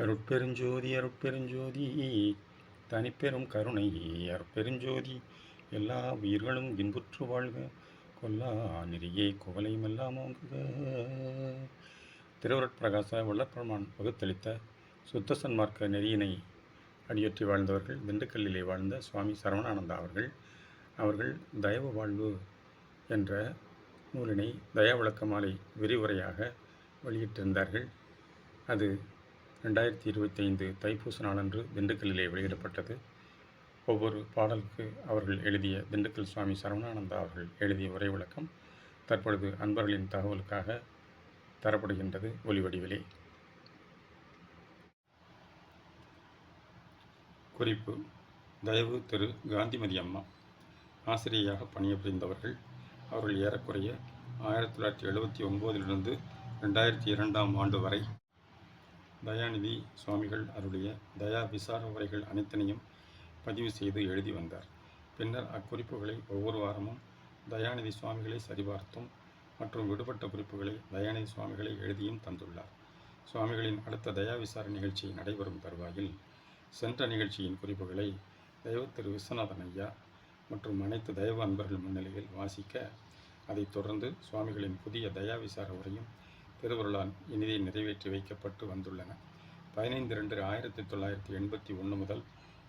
அருட்பெருஞ்சோதி அருட்பெருஞ்சோதி தனிப்பெரும் கருணை அருட்பெருஞ்சோதி எல்லா உயிர்களும் இன்புற்று வாழ்க கொல்லா நெறியே குவலையுமெல்லாம் ஓங்குக திருவருட்பிரகாச வல்லப்பெருமான் வகுத்தளித்த சுத்த சன்மார்க்க நெறியினை அடியொற்றி வாழ்ந்தவர்கள் திண்டுக்கல்லிலே வாழ்ந்த சுவாமி சரவணானந்தா அவர்கள் அவர்கள் தயவு வாழ்வு என்ற நூலினை தயா விளக்க மாலை விரிவுரையாக வெளியிட்டிருந்தார்கள். அது ரெண்டாயிரத்தி இருபத்தைந்து தைப்பூச நாளன்று திண்டுக்கல்லிலே வெளியிடப்பட்டது. ஒவ்வொரு பாடலுக்கு அவர்கள் எழுதிய திண்டுக்கல் சுவாமி சரவணானந்தா அவர்கள் எழுதிய உரை விளக்கம் தற்பொழுது அன்பர்களின் தகவலுக்காக தரப்படுகின்றது ஒலிவடிவிலே. குறிப்பு தயவு திரு காந்திமதி அம்மா ஆசிரியையாக பணிபுரிந்தவர்கள் அவர்கள் ஏறக்குறைய ஆயிரத்தி தொள்ளாயிரத்தி எழுபத்தி ஒம்போதிலிருந்து ரெண்டாயிரத்தி இரண்டாம் ஆண்டு வரை தயாநிதி சுவாமிகள் அருளிய தயா விசார உரைகள் அனைத்தினையும் பதிவு செய்து எழுதி வந்தார். பின்னர் அக்குறிப்புகளை ஒவ்வொரு வாரமும் தயாநிதி சுவாமிகளை சரிபார்த்தும் மற்றும் விடுபட்ட குறிப்புகளை தயாநிதி சுவாமிகளை எழுதியும் தந்துள்ளார். சுவாமிகளின் அடுத்த தயா விசார நிகழ்ச்சி நடைபெறும் தருவாயில் சென்ற நிகழ்ச்சியின் குறிப்புகளை தெய்வ திரு விஸ்வநாதன் ஐயா மற்றும் அனைத்து தெய்வ அன்பர்கள் முன்னிலையில் வாசிக்க அதைத் தொடர்ந்து சுவாமிகளின் புதிய தயா விசார உரையும் திருவருளால் இனிதை நிறைவேற்றி வைக்கப்பட்டு வந்துள்ளன. பதினைந்து ரெண்டு ஆயிரத்தி தொள்ளாயிரத்தி எண்பத்தி ஒன்று முதல்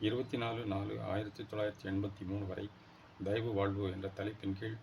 இருபத்தி நாலு நாலு ஆயிரத்தி தொள்ளாயிரத்தி எண்பத்தி மூணு வரை தயவு வாழ்வு என்ற தலைப்பின் கீழ்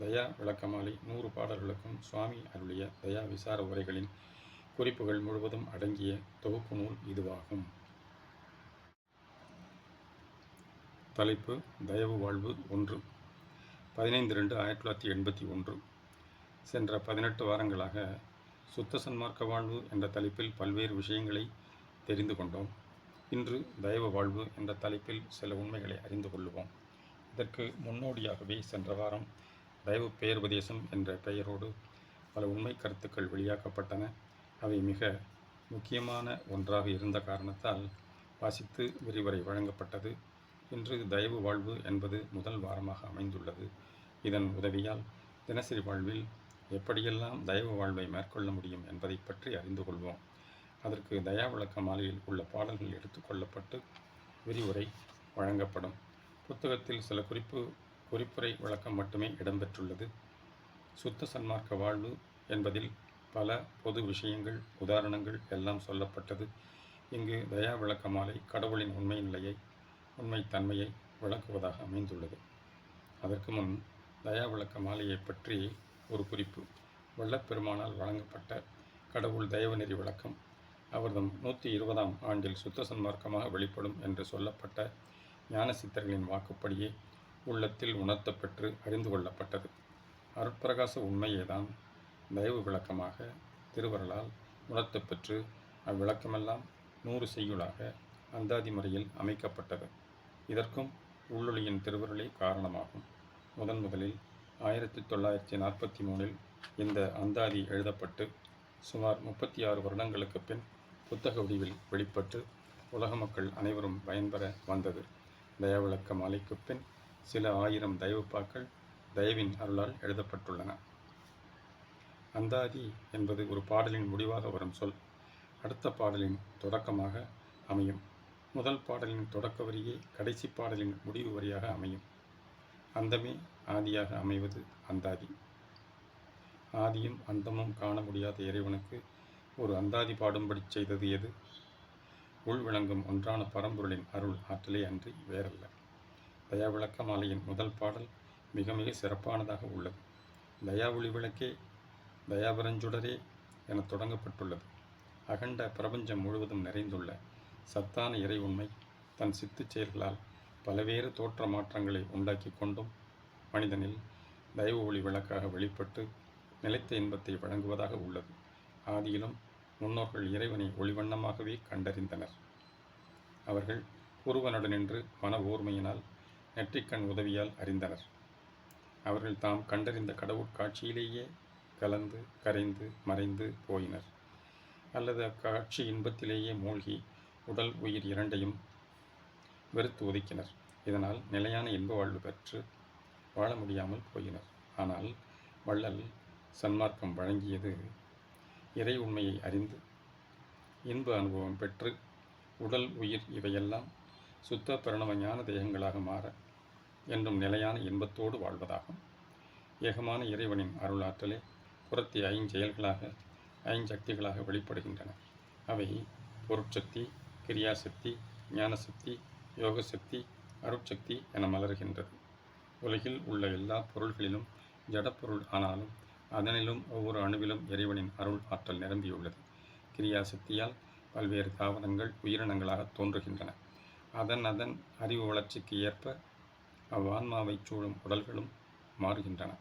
தயா விளக்கமாலை நூறு பாடல்களுக்கும் சுவாமி அருளிய தயா விசார உரைகளின் குறிப்புகள் முழுவதும் அடங்கிய தொகுப்பு நூல் இதுவாகும். தலைப்பு தயவு வாழ்வு ஒன்று. பதினைந்து ரெண்டு ஆயிரத்தி தொள்ளாயிரத்தி எண்பத்தி ஒன்று. சென்ற பதினெட்டு வாரங்களாக சுத்த சன்மார்க்க வாழ்வு என்ற தலைப்பில் பல்வேறு விஷயங்களை தெரிந்து கொண்டோம். இன்று தயவு வாழ்வு என்ற தலைப்பில் சில உண்மைகளை அறிந்து கொள்வோம் இதற்கு முன்னோடியாகவே சென்ற வாரம் தயவு பெயர்பதேசம் என்ற பெயரோடு பல உண்மை கருத்துக்கள் வெளியாக்கப்பட்டன. அவை மிக முக்கியமான ஒன்றாக இருந்த காரணத்தால் வாசித்து விரிவுரை வழங்கப்பட்டது. இன்று தயவு வாழ்வு என்பது முதல் வாரமாக அமைந்துள்ளது. இதன் உதவியால் தினசரி வாழ்வில் எப்படியெல்லாம் தயவு வாழ்வை மேற்கொள்ள முடியும் என்பதை பற்றி அறிந்து கொள்வோம். அதற்கு தயா விளக்க மாலையில் உள்ள பாடல்கள் எடுத்துக்கொள்ளப்பட்டு விரிவுரை வழங்கப்படும். புத்தகத்தில் சில குறிப்பு குறிப்புரை விளக்கம் மட்டுமே இடம்பெற்றுள்ளது. சுத்த சன்மார்க்க வாழ்வு என்பதில் பல பொது விஷயங்கள் உதாரணங்கள் எல்லாம் சொல்லப்பட்டது. இங்கு தயா விளக்க மாலை கடவுளின் உண்மை நிலையை உண்மை தன்மையை விளக்குவதாக அமைந்துள்ளது. அதற்கு முன் தயா விளக்க மாலையை பற்றி ஒரு குறிப்பு. வெள்ளப்பெருமானால் வழங்கப்பட்ட கடவுள் தயவுநெறி விளக்கம். அவர்தம் நூற்றி இருபதாம் ஆண்டில் சுத்த சன்மார்க்கமாக வெளிப்படும் என்று சொல்லப்பட்ட ஞான சித்தர்களின் வாக்குப்படியே உள்ளத்தில் உணர்த்தப்பெற்று அறிந்து கொள்ளப்பட்டது. அருட்பிரகாச உண்மையேதான் தயவு விளக்கமாக திருவருளால் உணர்த்தப்பெற்று அவ்விளக்கமெல்லாம் நூறு செய்யுளாக அந்தாதி முறையில் அமைக்கப்பட்டது. இதற்கும் உள்ளொளியின் திருவருளே காரணமாகும். முதன் முதலில் ஆயிரத்தி தொள்ளாயிரத்தி நாற்பத்தி மூணில் இந்த அந்தாதி எழுதப்பட்டு சுமார் முப்பத்தி ஆறு வருடங்களுக்கு பின் புத்தக வடிவில் வெளிப்பட்டு உலக மக்கள் அனைவரும் பயன்பெற வந்தது. தயவிளக்க மாலைக்கு பின் சில ஆயிரம் தயவுப்பாக்கள் தயவின் அருளால் எழுதப்பட்டுள்ளன. அந்தாதி என்பது ஒரு பாடலின் முடிவாக வரும் சொல். அடுத்த பாடலின் தொடக்கமாக அமையும். முதல் பாடலின் தொடக்க வரியே கடைசி பாடலின் முடிவு வரியாக அமையும். அந்தமே ஆதியாக அமைவது அந்தாதி. ஆதியும் அந்தமும் காண முடியாத இறைவனுக்கு ஒரு அந்தாதி பாடும்படி செய்தது எது? உள் விளங்கும் ஒன்றான பரம்பொருளின் அருள் ஆற்றலே அன்றி வேறல்ல. தயா விளக்க மாலையின் முதல் பாடல் மிக மிக சிறப்பானதாக உள்ளது. தயா ஒளி விளக்கே தயாபரஞ்சுடரே என தொடங்கப்பட்டுள்ளது. அகண்ட பிரபஞ்சம் முழுவதும் நிறைந்துள்ள சத்தான இறை உண்மை தன் சித்துச் செயல்களால் பலவேறு தோற்ற மாற்றங்களை உண்டாக்கி கொண்டும் மனிதனில் தயவு ஒளி விளக்காக வெளிப்பட்டு நிலைத்த இன்பத்தை வழங்குவதாக உள்ளது. ஆதியிலும் முன்னோர்கள் இறைவனை ஒளிவண்ணமாகவே கண்டறிந்தனர். அவர்கள் ஒருவனுடனின்று மன ஓர்மையினால் நெற்றிக்கண் உதவியால் அறிந்தனர். அவர்கள் தாம் கண்டறிந்த கடவுள் காட்சியிலேயே கலந்து கரைந்து மறைந்து போயினர். அல்லது அக்காட்சி இன்பத்திலேயே மூழ்கி உடல் உயிர் இரண்டையும் வெறுத்து ஒதுக்கினர். இதனால் நிலையான இன்ப வாழ்வு பெற்று வாழ முடியாமல் போயினர். ஆனால் வள்ளல் சன்மார்க்கம் வழங்கியது இறை உண்மையை அறிந்து இன்ப அனுபவம் பெற்று உடல் உயிர் இவையெல்லாம் சுத்த பிரணவ ஞான தேகங்களாக மாற என்றும் நிலையான இன்பத்தோடு வாழ்வதாகும். ஏகமான இறைவனின் அருளாற்றலே புறத்தி ஐஞ்செயல்களாக ஐஞ்சக்திகளாக வெளிப்படுகின்றன. அவை பொருட்சக்தி கிரியாசக்தி ஞானசக்தி யோகசக்தி அருட்சக்தி என மலர்கின்றது. உலகில் உள்ள எல்லா பொருள்களிலும் ஜடப்பொருள் ஆனாலும் அதனிலும் ஒவ்வொரு அணுவிலும் இறைவனின் அருள் ஆற்றல் நிரம்பியுள்ளது. கிரியாசக்தியால் பல்வேறு தாவரங்கள் உயிரினங்களாக தோன்றுகின்றன. அதன் அதன் அறிவு வளர்ச்சிக்கு ஏற்ப அவ்வான்மாவைச் சூழும் உடல்களும் மாறுகின்றன.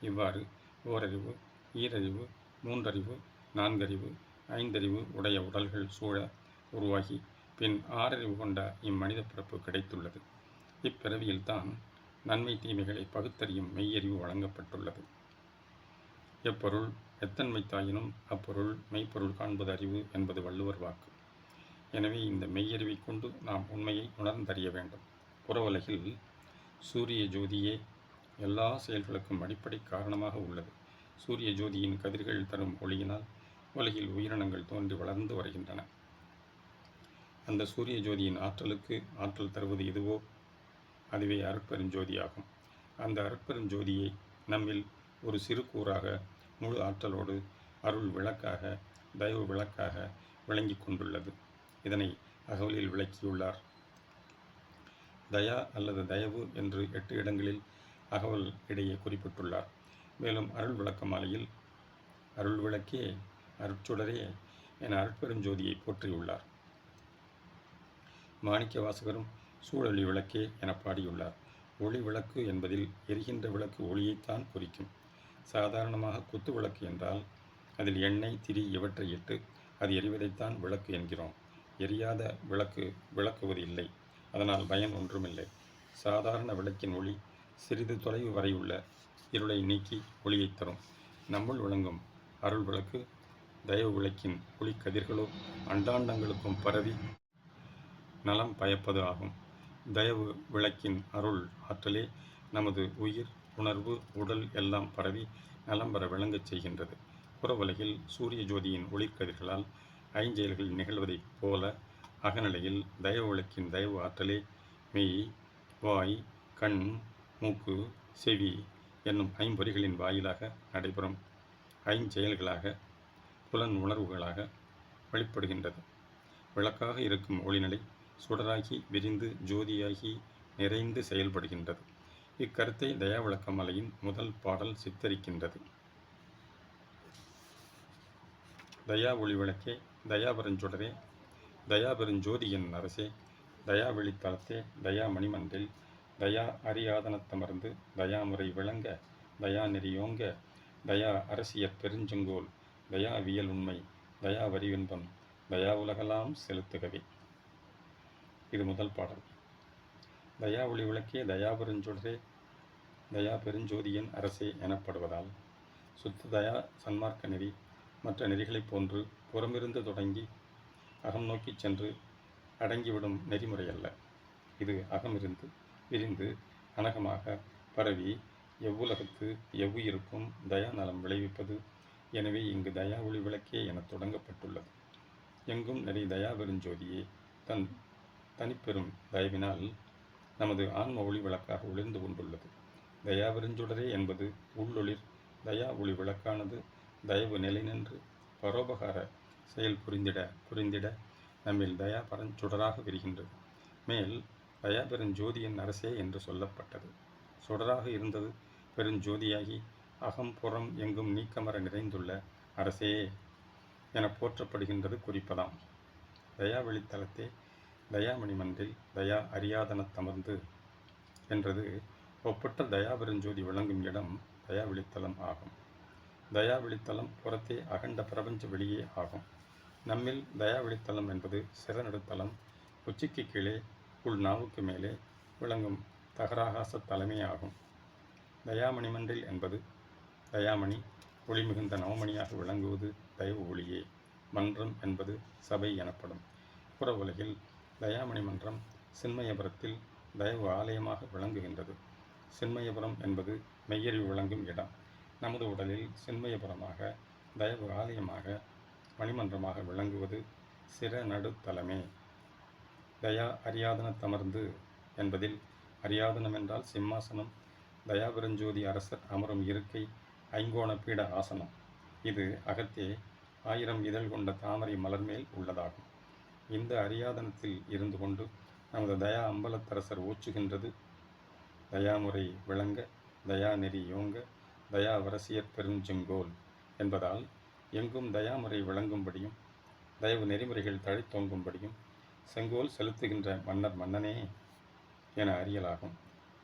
இவ்வாறு ஓரறிவு ஈரறிவு மூன்றறிவு நான்கறிவு ஐந்தறிவு உடைய உடல்கள் சூழ உருவாகி பின் ஆறறிவு கொண்ட இம்மனித பிறப்பு கிடைத்துள்ளது. இப்பிறவியில்தான் நன்மை தீமைகளை பகுத்தறியும் மெய்யறிவு வழங்கப்பட்டுள்ளது. எப்பொருள் எத்தன்மை தாயினும் அப்பொருள் மெய்ப்பொருள் காண்பது அறிவு என்பது வள்ளுவர் வாக்கு. எனவே இந்த மெய்யறிவை கொண்டு நாம் உண்மையை உணர்ந்தறிய வேண்டும். புறவுலகில் சூரிய ஜோதியே எல்லா செயல்களுக்கும் அடிப்படை காரணமாக உள்ளது. சூரிய ஜோதியின் கதிர்கள் தரும் ஒளியினால் உலகில் உயிரினங்கள் தோன்றி வளர்ந்து வருகின்றன. அந்த சூரிய ஜோதியின் ஆற்றலுக்கு ஆற்றல் தருவது எதுவோ அதுவே அருட்பெருஞ்சோதியாகும். அந்த அருட்பெருஞ்சோதியை நம்மில் ஒரு சிறு கூறாக முழு ஆற்றலோடு அருள் விளக்காக தயவு விளக்காக விளங்கி கொண்டுள்ளது. இதனை அகவலில் விளக்கியுள்ளார். தயா அல்லது தயவு என்று எட்டு இடங்களில் அகவல் இடையே குறிப்பிட்டுள்ளார். மேலும் அருள் விளக்க மாலையில் அருள் விளக்கே அருட்சுடரே என அருட்பெருஞ்சோதியை போற்றியுள்ளார். மாணிக்க வாசகரும் சூழலி விளக்கே என பாடியுள்ளார். ஒளி விளக்கு என்பதில் எரிகின்ற விளக்கு ஒளியைத்தான் குறிக்கும் சாதாரணமாக குத்து விளக்கு என்றால் அதில் எண்ணெய் திரி இவற்றை இட்டு அது எரிவதைத்தான் விளக்கு என்கிறோம். எரியாத விளக்கு விளக்குவது இல்லை. அதனால் பயன் ஒன்றுமில்லை. சாதாரண விளக்கின் ஒளி சிறிது தொலைவு வரை உள்ள இருளை நீக்கி ஒளியை தரும். நம்முள் விளங்கும் அருள் விளக்கு தயவு விளக்கின் ஒளி கதிர்களோ அண்டாண்டங்களுக்கும் பரவி நலம் பயப்பது ஆகும். தயவு விளக்கின் அருள் ஆற்றலே நமது உயிர் உணர்வு உடல் எல்லாம் பரவி நலம் பெற விளங்கச் செய்கின்றது. புறவுலகில் சூரிய ஜோதியின் ஒளிர்கதிர்களால் ஐஞ்செயல்கள் நிகழ்வதைப் போல அகநிலையில் தயவு விளக்கின் தயவு ஆற்றலே மெய் வாய் கண் மூக்கு செவி என்னும் ஐம்பொறிகளின் வாயிலாக நடைபெறும் ஐஞ்செயல்களாக புலன் உணர்வுகளாக வெளிப்படுகின்றது. விளக்காக இருக்கும் ஒளிநிலை சுடராகி விரிந்து ஜோதியாகி நிறைந்து செயல்படுகின்றது. இக்கருத்தை தயாவிளக்கமலையின் முதல் பாடல் சித்தரிக்கின்றது. தயா ஒளி விளக்கே தயாபெருஞ்சுடரே தயாபெருஞ்சோதியின் அரசே தயா வெளித்தளத்தே தயா மணிமன்றில் தயா அரியாதனத்தமர்ந்து தயாமுறை விளங்க தயா நெறியோங்க தயா அரசியற் பெருஞ்செங்கோல் தயா வியல் உண்மை தயா வரிவின்பம் தயா உலகலாம் செலுத்துகவே. இது முதல் பாடல். தயா ஒளி விளக்கே தயா பெருஞ்சொடரே தயா பெருஞ்சோதியின் அரசே எனப்படுவதால் சுத்த தயா சன்மார்க்க நெறி மற்ற நெறிகளைப் போன்று புறமிருந்து தொடங்கி அகம் நோக்கிச் சென்று அடங்கிவிடும் நெறிமுறை அல்ல இது அகமிருந்து விரிந்து அனகமாக பரவி எவ்வுலகத்து எவ்வுயிருக்கும் தயா நலம் விளைவிப்பது எனவே இங்கு தயா ஒளி விளக்கே என தொடங்கப்பட்டுள்ளது. எங்கும் நெறி தயா பெருஞ்சோதியே தன் தனிப்பெரும் தயவினால் நமது ஆன்ம ஒளி விளக்காக ஒளிர்ந்து கொண்டுள்ளது. தயா பெருஞ்சுடரே என்பது உள்ளொளிர். தயா ஒளி விளக்கானது தயவு நிலை நின்று பரோபகார செயல் புரிந்திட புரிந்திட நம்மில் தயா பரஞ்சுடராக விரிகின்றது. மேல் தயா பெருஞ்சோதியின் அரசே என்று சொல்லப்பட்டது. சுடராக இருந்தது பெருஞ்சோதியாகி அகம் புறம் எங்கும் நீக்கமர நிறைந்துள்ள அரசே என போற்றப்படுகின்றது குறிப்பதாம். தயா வெளித்தலத்தே தயாமணி மன்றில் தயா அரியாதனத்தமர்ந்து என்றது ஒப்பற்ற தயாபெருஞ்சோதி விளங்கும் இடம் தயா வெளித்தலம் ஆகும். தயா வெளித்தலம் புறத்தே அகண்ட பிரபஞ்ச வெளியே ஆகும். நம்மில் தயாவெளித்தலம் என்பது சிறநடுத்தலம் உச்சிக்கு கீழே உள் நாவுக்கு மேலே விளங்கும் தகராகாச தலைமை ஆகும். தயாமணி மன்றில் என்பது தயாமணி ஒளி மிகுந்த நவமணியாக விளங்குவது தயவு ஒளியே மன்றம் என்பது சபை எனப்படும். புற உலகில் தயாமணி மன்றம் சின்மயபுரத்தில் தயவு ஆலயமாக விளங்குகின்றது. சின்மயபுரம் என்பது மெய்யறிவு விளங்கும் இடம். நமது உடலில் சின்மயபுரமாக தயவு ஆலயமாக மணிமன்றமாக விளங்குவது சிற நடுத்தலமே. தயா அரியாதன தமர்ந்து என்பதில் அரியாதனம் என்றால் சிம்மாசனம் தயாபிரஞ்சோதி அரசர் அமரும் இருக்கை ஐங்கோண பீட ஆசனம். இது அகத்தே ஆயிரம் இதழ் கொண்ட தாமரை மலர்மேல் உள்ளதாகும். இந்த அரியாதனத்தில் இருந்து கொண்டு நமது தயா அம்பலத்தரசர் ஊச்சுகின்றது தயாமுறை விளங்க தயாநெறி யோங்க தயா வரசியற் பெருஞ்செங்கோல் என்பதால் எங்கும் தயாமுறை விளங்கும்படியும் தயவு நெறிமுறைகள் தழைத்தோங்கும்படியும் செங்கோல் செலுத்துகின்ற மன்னர் மன்னனே என அறியலாகும்.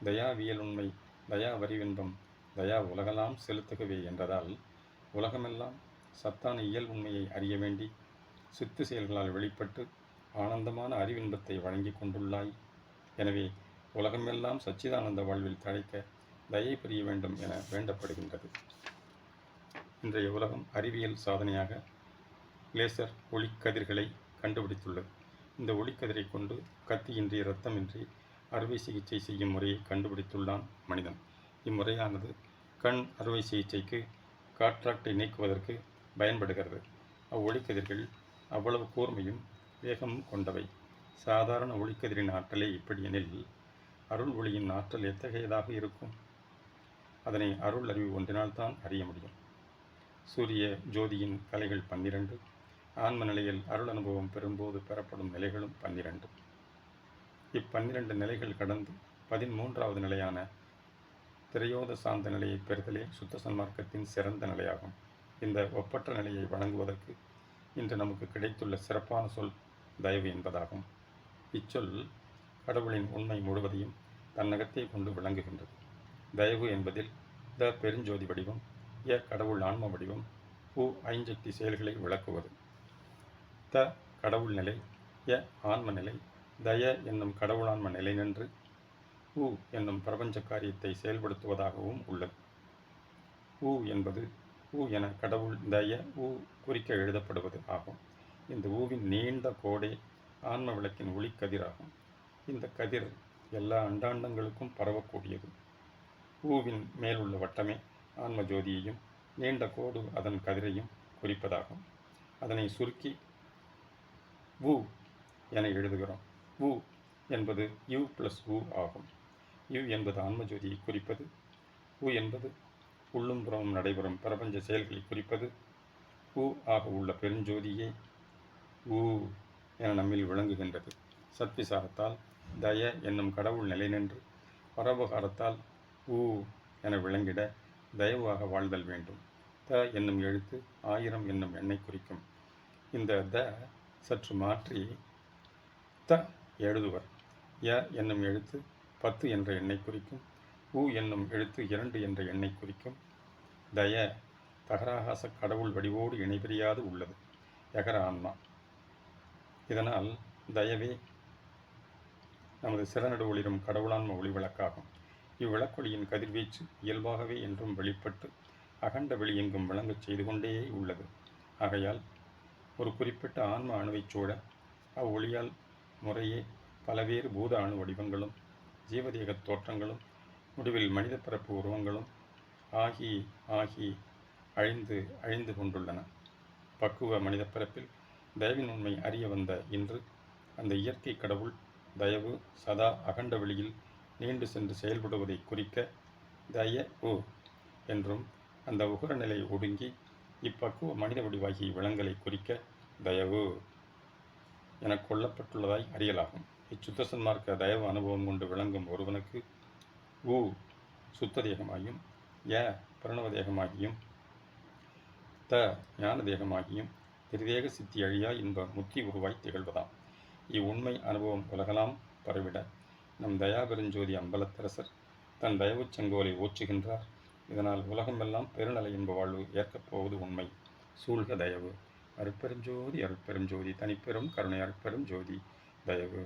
தயாவியல் உண்மை தயா வரிவின்பம் தயா உலகெல்லாம் செலுத்துகவே என்றதால் உலகமெல்லாம் சத்தான இயல் உண்மையை அறிய வேண்டி சித்து செயல்களால் வெளிப்பட்டு ஆனந்தமான அறிவின்பத்தை வழங்கி கொண்டுள்ளாய். எனவே உலகமெல்லாம் சச்சிதானந்த வாழ்வில் தழைக்க தயை புரிய வேண்டும் என வேண்டப்படுகின்றது. இன்றைய உலகம் அறிவியல் சாதனையாக லேசர் ஒளிக்கதிர்களை கண்டுபிடித்துள்ளது. இந்த ஒளிக்கதிரை கொண்டு கத்தியின்றி இரத்தமின்றி அறுவை சிகிச்சை செய்யும் முறையை கண்டுபிடித்துள்ளான் மனிதன். இம்முறையானது கண் அறுவை சிகிச்சைக்கு காட்ராக்டை நீக்குவதற்கு பயன்படுகிறது. அவ்வொளிக்கதிர்கள் அவ்வளவு கூர்மையும் வேகமும் கொண்டவை. சாதாரண ஒளிக்கதிரின் ஆற்றலே இப்படியெனில் அருள் ஒளியின் ஆற்றல் எத்தகையதாக இருக்கும்? அதனை அருள் அறிவு ஒன்றினால்தான் அறிய முடியும். சூரிய ஜோதியின் கலைகள் பன்னிரண்டு ஆன்ம நிலையில் அருள் அனுபவம் பெறும்போது பெறப்படும் நிலைகளும் பன்னிரண்டு. இப்பன்னிரண்டு நிலைகள் கடந்து பதிமூன்றாவது நிலையான திரையோத சாந்த நிலையை பெறுதலே சுத்த சன்மார்க்கத்தின் சிறந்த நிலையாகும். இந்த ஒப்பற்ற நிலையை வழங்குவதற்கு இன்று நமக்கு கிடைத்துள்ள சிறப்பான சொல் தயவு என்பதாகும். இச்சொல் கடவுளின் உண்மை முழுவதையும் தன்னகத்தே கொண்டு விளங்குகின்றது. தயவு என்பதில் த பெருஞ்சோதி வடிவம் எ கடவுள் ஆன்ம வடிவம் உ ஐஞ்சக்தி செயல்களை விளக்குவது. த கடவுள் நிலை ய ஆன்ம நிலை தய என்னும் கடவுளான்ம நிலை நின்று உ என்னும் பிரபஞ்ச காரியத்தை செயல்படுத்துவதாகவும் உள்ளது. உ என்பது உ என கடவுள் தய உ குறிக்க எழுதப்படுவது ஆகும் இந்த ஊவின் நீண்ட கோடே ஆன்ம விளக்கின் ஒளிக்கதிராகும் இந்த கதிர் எல்லா அண்டாண்டங்களுக்கும் பரவக்கூடியது. பூவின் மேலுள்ள வட்டமே ஆன்ம ஜோதியையும் நீண்ட கோடு அதன் கதிரையும் குறிப்பதாகும். அதனை சுருக்கி வு என எழுதுகிறோம். வு என்பது யூ ப்ளஸ் உ ஆகும். யு என்பது ஆன்மஜோதியை குறிப்பது. உ என்பது உள்ளும் புறமும் நடைபெறும் பிரபஞ்ச செயல்களை குறிப்பது. உ ஆக உள்ள பெருஞ்சோதியே ஊ என நம்மில் விளங்குகின்றது. சத்விசாரத்தால் தய என்னும் கடவுள் நிலை நின்று பரபகாரத்தால் ஊ என விளங்கிட தயவாக வாழ்தல் வேண்டும். த என்னும் எழுத்து ஆயிரம் என்னும் எண்ணை குறிக்கும். இந்த த சற்று மாற்றி த எழுதுவர். ய என்னும் எழுத்து பத்து என்ற எண்ணை குறிக்கும். உ என்னும் எழுத்து இரண்டு என்ற எண்ணை குறிக்கும். தய தகராகாச கடவுள் வடிவோடு இணைபிரியாது உள்ளது. யகர ஆன்மா இதனால் தயவே நமது சிறநடு ஒளிரும் கடவுளான்ம ஒளி விளக்காகும். இவ்விளக்கொளியின் கதிர்வீச்சு இயல்பாகவே என்றும் வெளிப்பட்டு அகண்ட வெளி எங்கும் விளங்கச் செய்து கொண்டே உள்ளது. ஆகையால் ஒரு குறிப்பிட்ட ஆன்ம அணுவைச் சூழ அவ்வொளியால் முறையே பலவேறு பூத அணு வடிவங்களும் ஜீவதேகத் தோற்றங்களும் முடிவில் மனித பிறப்பு உருவங்களும் ஆகி ஆகி அழிந்து அழிந்து கொண்டுள்ளன. பக்குவ மனித பிறப்பில் தயவின் உண்மை அறிய வந்த இன்று அந்த இயற்கை கடவுள் தயவு சதா அகண்ட வெளியில் நீண்டு சென்று செயல்படுவதை குறிக்க தய உ என்றும் அந்த உகர நிலை ஒடுங்கி இப்பக்குவ மனித வடிவாகி விலங்கலை குறிக்க தயவு என கொல்லப்பட்டுள்ளதாய் அறியலாகும். இச்சுத்த சன்மார்க்க தயவு அனுபவம் கொண்டு விளங்கும் ஒருவனுக்கு உ சுத்த தேகமாகியும் ய பிரணவ தேகமாகியும் த ஞான தேகமாகியும் திருதேக சித்தி அழியா இன்ப முத்தி உருவாய் திகழ்வதாம். இவ்வுண்மை அனுபவம் உலகலாம் பரவிட நம் தயாபெருஞ்சோதி அம்பலத்தரசர் தன் தயவுச் செங்கோலை ஓச்சுகின்றார் இதனால் உலகமெல்லாம் பெருநலை என்ப வாழ்வு ஏற்கப்போவது உண்மை. சூழ்க தயவு. அருட்பெருஞ்சோதி அருட்பெருஞ்சோதி தனிப்பெரும் கருணை அருட்பெரும் ஜோதி தயவு.